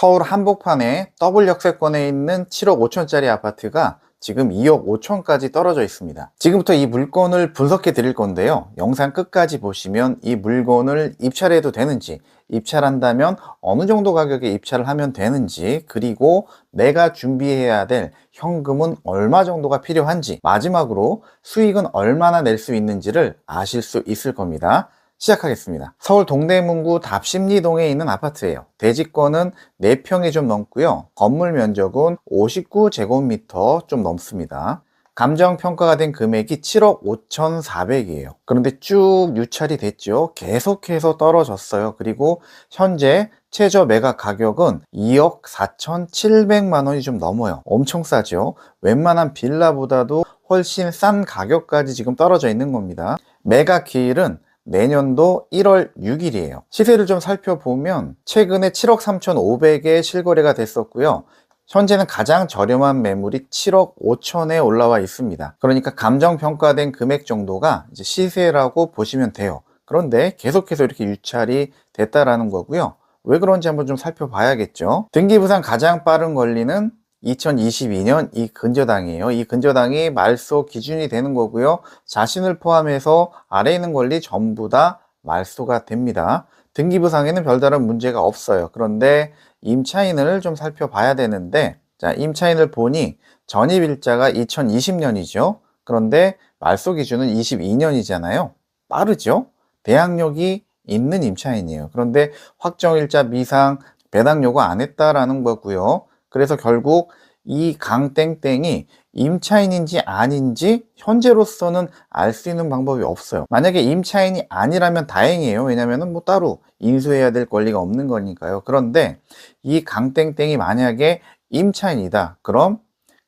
서울 한복판에 더블 역세권에 있는 7억 5천짜리 아파트가 지금 2억 5천까지 떨어져 있습니다. 지금부터 이 물건을 분석해 드릴 건데요. 영상 끝까지 보시면 이 물건을 입찰해도 되는지, 입찰한다면 어느 정도 가격에 입찰을 하면 되는지, 그리고 내가 준비해야 될 현금은 얼마 정도가 필요한지, 마지막으로 수익은 얼마나 낼 수 있는지를 아실 수 있을 겁니다. 시작하겠습니다. 서울 동대문구 답심리동에 있는 아파트예요. 대지권은 4평이 좀 넘고요. 건물 면적은 59제곱미터 좀 넘습니다. 감정평가가 된 금액이 7억 5,400이에요. 그런데 쭉 유찰이 됐죠. 계속해서 떨어졌어요. 그리고 현재 최저 매각 가격은 2억 4,700만 원이 좀 넘어요. 엄청 싸죠. 웬만한 빌라보다도 훨씬 싼 가격까지 지금 떨어져 있는 겁니다. 매각 기일은 내년도 1월 6일이에요. 시세를 좀 살펴보면 최근에 7억 3,500에 실거래가 됐었고요. 현재는 가장 저렴한 매물이 7억 5천에 올라와 있습니다. 그러니까 감정평가된 금액 정도가 이제 시세라고 보시면 돼요. 그런데 계속해서 이렇게 유찰이 됐다라는 거고요. 왜 그런지 한번 좀 살펴봐야겠죠. 등기부상 가장 빠른 권리는 2022년 이 근저당이에요. 이 근저당이 말소 기준이 되는 거고요. 자신을 포함해서 아래에 있는 권리 전부 다 말소가 됩니다. 등기부상에는 별다른 문제가 없어요. 그런데 임차인을 좀 살펴봐야 되는데 자, 임차인을 보니 전입일자가 2020년이죠. 그런데 말소 기준은 22년이잖아요. 빠르죠? 대항력이 있는 임차인이에요. 그런데 확정일자 미상 배당 요구 안 했다라는 거고요. 그래서 결국 이 강땡땡이 임차인인지 아닌지 현재로서는 알 수 있는 방법이 없어요. 만약에 임차인이 아니라면 다행이에요. 왜냐면은 뭐 따로 인수해야 될 권리가 없는 거니까요. 그런데 이 강땡땡이 만약에 임차인이다. 그럼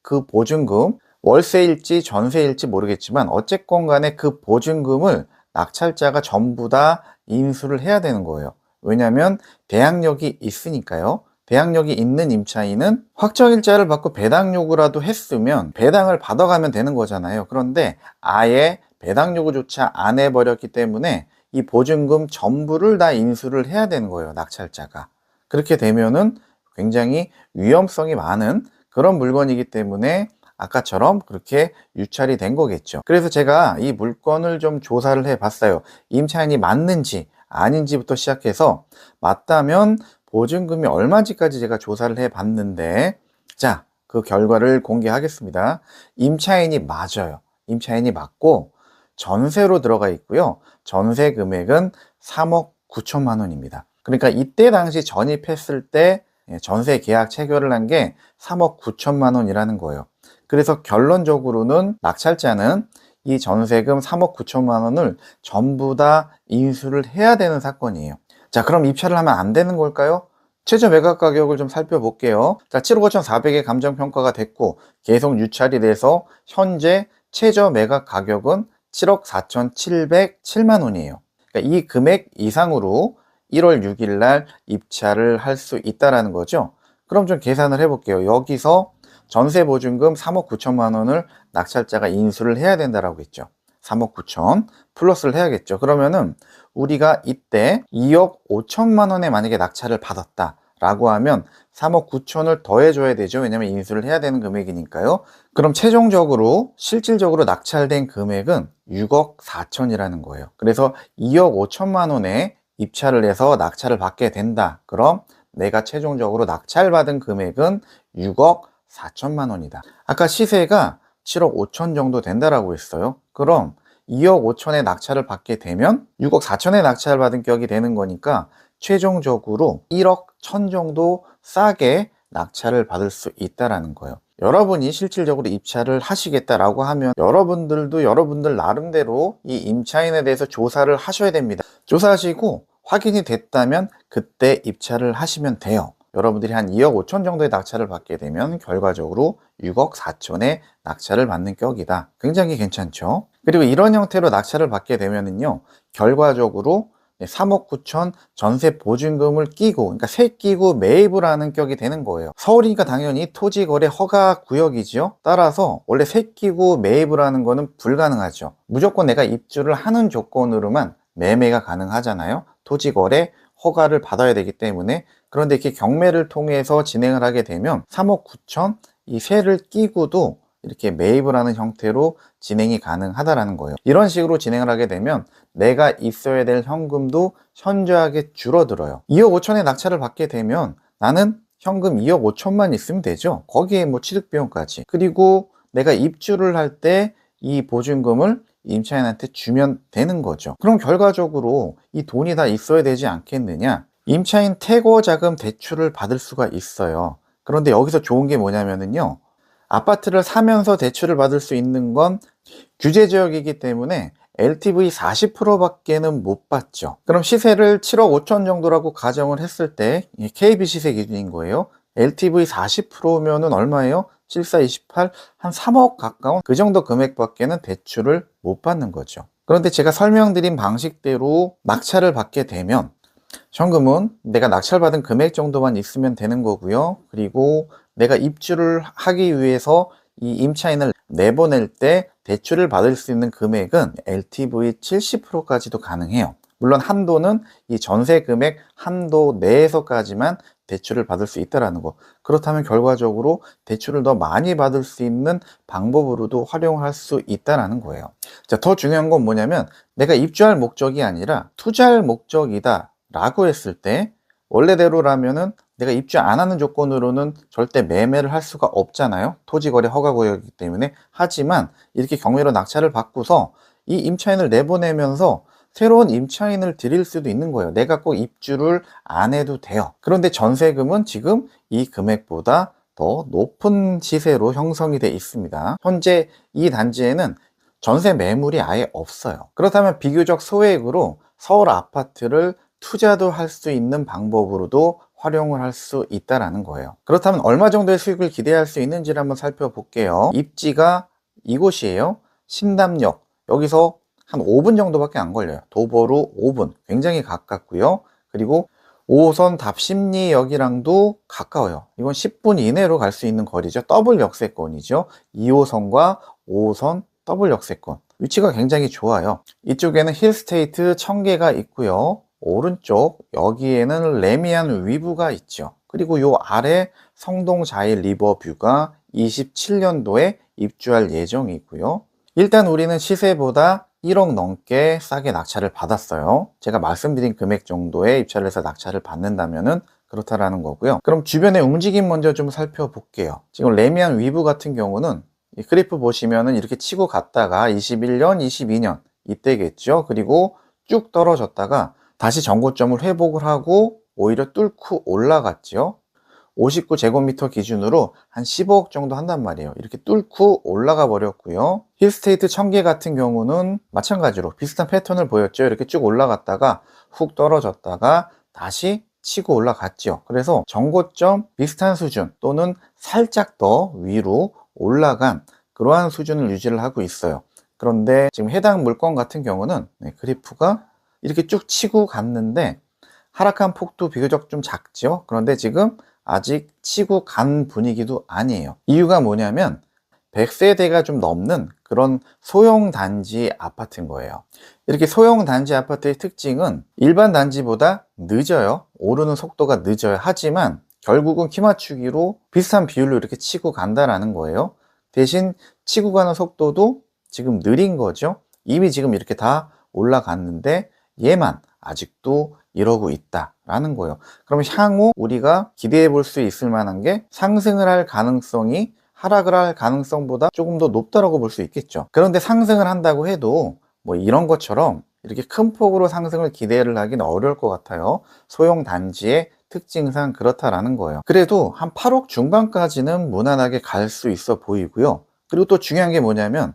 그 보증금 월세일지 전세일지 모르겠지만 어쨌건 간에 그 보증금을 낙찰자가 전부 다 인수를 해야 되는 거예요. 왜냐하면 대항력이 있으니까요. 대항력이 있는 임차인은 확정일자를 받고 배당 요구라도 했으면 배당을 받아가면 되는 거잖아요. 그런데 아예 배당 요구조차 안 해버렸기 때문에 이 보증금 전부를 다 인수를 해야 되는 거예요. 낙찰자가. 그렇게 되면은 굉장히 위험성이 많은 그런 물건이기 때문에 아까처럼 그렇게 유찰이 된 거겠죠. 그래서 제가 이 물건을 좀 조사를 해 봤어요. 임차인이 맞는지 아닌지부터 시작해서 맞다면 보증금이 얼마인지까지 제가 조사를 해 봤는데, 자, 그 결과를 공개하겠습니다. 임차인이 맞아요. 임차인이 맞고, 전세로 들어가 있고요. 전세 금액은 3억 9천만 원입니다. 그러니까 이때 당시 전입했을 때 예, 전세 계약 체결을 한 게 3억 9천만 원이라는 거예요. 그래서 결론적으로는 낙찰자는 이 전세금 3억 9천만 원을 전부 다 인수를 해야 되는 사건이에요. 자, 그럼 입찰을 하면 안 되는 걸까요? 최저 매각 가격을 좀 살펴볼게요. 자, 7억 5,400에 감정 평가가 됐고, 계속 유찰이 돼서 현재 최저 매각 가격은 7억 4,707만 원이에요. 그러니까 이 금액 이상으로 1월 6일 날 입찰을 할 수 있다라는 거죠. 그럼 좀 계산을 해볼게요. 여기서 전세 보증금 3억 9천만 원을 낙찰자가 인수를 해야 된다라고 했죠. 3억 9천 플러스를 해야겠죠. 그러면은 우리가 이때 2억 5천만 원에 만약에 낙찰을 받았다. 라고 하면 3억 9천을 더해줘야 되죠. 왜냐면 인수를 해야 되는 금액이니까요. 그럼 최종적으로 실질적으로 낙찰된 금액은 6억 4천이라는 거예요. 그래서 2억 5천만 원에 입찰을 해서 낙찰을 받게 된다. 그럼 내가 최종적으로 낙찰받은 금액은 6억 4천만 원이다. 아까 시세가 7억 5천 정도 된다라고 했어요. 그럼 2억 5천에 낙찰을 받게 되면 6억 4천에 낙찰을 받은 격이 되는 거니까 최종적으로 1억 1천 정도 싸게 낙찰을 받을 수 있다라는 거예요. 여러분이 실질적으로 입찰을 하시겠다라고 하면 여러분들도 여러분들 나름대로 이 임차인에 대해서 조사를 하셔야 됩니다. 조사하시고 확인이 됐다면 그때 입찰을 하시면 돼요. 여러분들이 한 2억 5천 정도의 낙찰을 받게 되면 결과적으로 6억 4천의 낙찰을 받는 격이다. 굉장히 괜찮죠? 그리고 이런 형태로 낙찰을 받게 되면은요, 결과적으로 3억 9천 전세 보증금을 끼고, 그러니까 세 끼고 매입을 하는 격이 되는 거예요. 서울이니까 당연히 토지 거래 허가 구역이지요. 따라서 원래 세 끼고 매입을 하는 거는 불가능하죠. 무조건 내가 입주를 하는 조건으로만 매매가 가능하잖아요. 토지 거래 허가를 받아야 되기 때문에 그런데 이렇게 경매를 통해서 진행을 하게 되면 3억 9천 이 세를 끼고도 이렇게 매입을 하는 형태로 진행이 가능하다라는 거예요. 이런 식으로 진행을 하게 되면 내가 있어야 될 현금도 현저하게 줄어들어요. 2억 5천에 낙찰을 받게 되면 나는 현금 2억 5천만 있으면 되죠. 거기에 뭐 취득비용까지. 그리고 내가 입주를 할 때 이 보증금을 임차인한테 주면 되는 거죠. 그럼 결과적으로 이 돈이 다 있어야 되지 않겠느냐? 임차인 퇴거 자금 대출을 받을 수가 있어요. 그런데 여기서 좋은 게 뭐냐면은요. 아파트를 사면서 대출을 받을 수 있는 건 규제 지역이기 때문에 LTV 40%밖에는 못 받죠. 그럼 시세를 7억 5천 정도라고 가정을 했을 때 KB 시세 기준인 거예요. LTV 40%면은 얼마예요? 74, 28, 한 3억 가까운 그 정도 금액밖에는 대출을 못 받는 거죠. 그런데 제가 설명드린 방식대로 낙찰을 받게 되면 현금은 내가 낙찰받은 금액 정도만 있으면 되는 거고요. 그리고 내가 입주를 하기 위해서 이 임차인을 내보낼 때 대출을 받을 수 있는 금액은 LTV 70%까지도 가능해요. 물론 한도는 이 전세 금액 한도 내에서까지만 대출을 받을 수 있다라는 거. 그렇다면 결과적으로 대출을 더 많이 받을 수 있는 방법으로도 활용할 수 있다라는 거예요. 자, 더 중요한 건 뭐냐면 내가 입주할 목적이 아니라 투자할 목적이다 라고 했을 때 원래대로라면은 내가 입주 안 하는 조건으로는 절대 매매를 할 수가 없잖아요. 토지거래 허가구역이기 때문에. 하지만 이렇게 경매로 낙찰을 받고서 이 임차인을 내보내면서 새로운 임차인을 드릴 수도 있는 거예요. 내가 꼭 입주를 안 해도 돼요. 그런데 전세금은 지금 이 금액보다 더 높은 시세로 형성이 돼 있습니다. 현재 이 단지에는 전세 매물이 아예 없어요. 그렇다면 비교적 소액으로 서울 아파트를 투자도 할 수 있는 방법으로도 활용을 할 수 있다라는 거예요. 그렇다면 얼마 정도의 수익을 기대할 수 있는지를 한번 살펴볼게요. 입지가 이곳이에요. 신담역. 여기서 한 5분 정도밖에 안 걸려요. 도보로 5분. 굉장히 가깝고요. 그리고 5호선 답심리역이랑도 가까워요. 이건 10분 이내로 갈 수 있는 거리죠. 더블 역세권이죠. 2호선과 5호선 더블 역세권. 위치가 굉장히 좋아요. 이쪽에는 힐스테이트 청계가 있고요. 오른쪽 여기에는 레미안 위브가 있죠. 그리고 요 아래 성동 자일 리버뷰가 27년도에 입주할 예정이고요. 일단 우리는 시세보다 1억 넘게 싸게 낙찰을 받았어요. 제가 말씀드린 금액 정도의 입찰을 해서 낙찰을 받는다면은 그렇다라는 거고요. 그럼 주변의 움직임 먼저 좀 살펴볼게요. 지금 레미안 위브 같은 경우는 이 그래프 보시면은 이렇게 치고 갔다가 21년, 22년 이때겠죠. 그리고 쭉 떨어졌다가 다시 전고점을 회복을 하고 오히려 뚫고 올라갔죠. 59제곱미터 기준으로 한 15억 정도 한단 말이에요. 이렇게 뚫고 올라가 버렸고요. 힐스테이트 청계 같은 경우는 마찬가지로 비슷한 패턴을 보였죠. 이렇게 쭉 올라갔다가 훅 떨어졌다가 다시 치고 올라갔죠. 그래서 전고점 비슷한 수준 또는 살짝 더 위로 올라간 그러한 수준을 유지를 하고 있어요. 그런데 지금 해당 물건 같은 경우는 네, 그래프가 이렇게 쭉 치고 갔는데 하락한 폭도 비교적 좀 작죠. 그런데 지금 아직 치고 간 분위기도 아니에요. 이유가 뭐냐면 100세대가 좀 넘는 그런 소형 단지 아파트인 거예요. 이렇게 소형 단지 아파트의 특징은 일반 단지보다 늦어요. 오르는 속도가 늦어요. 하지만 결국은 키 맞추기로 비슷한 비율로 이렇게 치고 간다라는 거예요. 대신 치고 가는 속도도 지금 느린 거죠. 이미 지금 이렇게 다 올라갔는데 얘만 아직도 이러고 있다라는 거예요. 그럼 향후 우리가 기대해 볼 수 있을 만한 게 상승을 할 가능성이 하락을 할 가능성보다 조금 더 높다라고 볼 수 있겠죠. 그런데 상승을 한다고 해도 뭐 이런 것처럼 이렇게 큰 폭으로 상승을 기대를 하기는 어려울 것 같아요. 소형 단지의 특징상 그렇다라는 거예요. 그래도 한 8억 중반까지는 무난하게 갈 수 있어 보이고요. 그리고 또 중요한 게 뭐냐면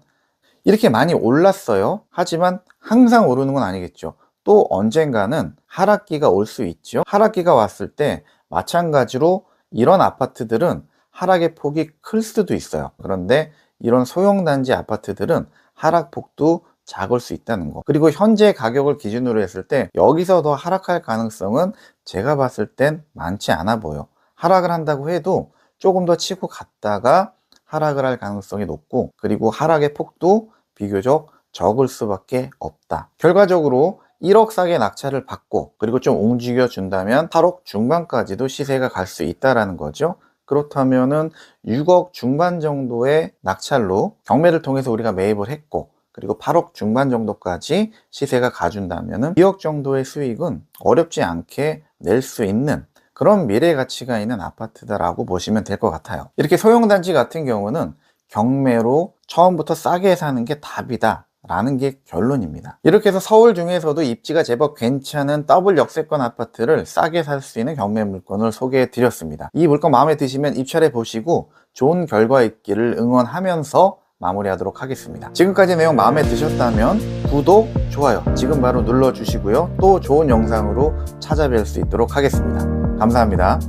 이렇게 많이 올랐어요. 하지만 항상 오르는 건 아니겠죠. 또 언젠가는 하락기가 올 수 있죠. 하락기가 왔을 때 마찬가지로 이런 아파트들은 하락의 폭이 클 수도 있어요. 그런데 이런 소형단지 아파트들은 하락폭도 작을 수 있다는 거. 그리고 현재 가격을 기준으로 했을 때 여기서 더 하락할 가능성은 제가 봤을 땐 많지 않아 보여. 하락을 한다고 해도 조금 더 치고 갔다가 하락을 할 가능성이 높고 그리고 하락의 폭도 비교적 적을 수밖에 없다. 결과적으로 1억 싸게 낙찰을 받고 그리고 좀 움직여 준다면 8억 중반까지도 시세가 갈 수 있다라는 거죠. 그렇다면은 6억 중반 정도의 낙찰로 경매를 통해서 우리가 매입을 했고 그리고 8억 중반 정도까지 시세가 가준다면은 2억 정도의 수익은 어렵지 않게 낼 수 있는 그런 미래 가치가 있는 아파트다라고 보시면 될 것 같아요. 이렇게 소형단지 같은 경우는 경매로 처음부터 싸게 사는 게 답이다. 라는 게 결론입니다. 이렇게 해서 서울 중에서도 입지가 제법 괜찮은 더블 역세권 아파트를 싸게 살 수 있는 경매 물건을 소개해 드렸습니다. 이 물건 마음에 드시면 입찰해 보시고 좋은 결과 있기를 응원하면서 마무리하도록 하겠습니다. 지금까지 내용 마음에 드셨다면 구독, 좋아요 지금 바로 눌러주시고요. 또 좋은 영상으로 찾아뵐 수 있도록 하겠습니다. 감사합니다.